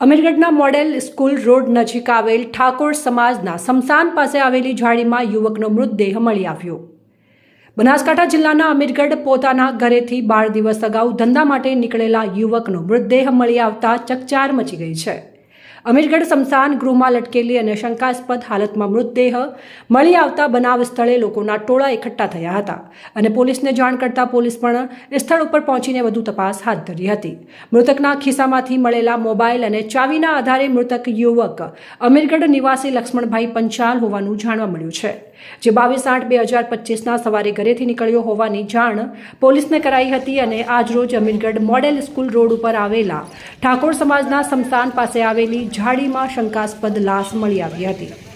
અમીરગઢના model school road નજીક આવેલ ઠાકોર સમાજના સમસાન પાસે આવેલી ઝાડીમાં યુવકનો મૃતદેહ મળી આવ્યો. બનાસકાંઠા જિલ્લાના અમીરગઢ પોતાના ઘરેથી બાર દિવસ અગાઉ ધંધા માટે નીકળેલા યુવકનો મૃતદેહ મળી આવતા ચકચાર મચી ગઈ છે. અમીરગઢ સ્મશાન ગૃહમાં લટકેલી અને શંકાસ્પદ હાલતમાં મૃતદેહ મળી આવતા બનાવ સ્થળે લોકોના ટોળા એકઠા થયા હતા અને પોલીસને જાણ કરતા પોલીસ પણ સ્થળ ઉપર પહોંચીને વધુ તપાસ હાથ ધરી હતી. મૃતકના ખિસ્સામાંથી મળેલા મોબાઈલ અને ચાવીના આધારે મૃતક યુવક અમીરગઢ નિવાસી લક્ષ્મણભાઈ પંચાલ હોવાનું જાણવા મળ્યું છે. જે બાવીસ આઠ બે હજાર પચીસના સવારે ઘરેથી નીકળ્યો હોવાની જાણ પોલીસને કરાઈ હતી અને આજરોજ અમીરગઢ મોડેલ સ્કૂલ રોડ ઉપર આવેલા ઠાકોર સમાજના સ્મશાન પાસે આવેલી ઝાડીમાં શંકાસ્પદ લાશ મળી આવી હતી.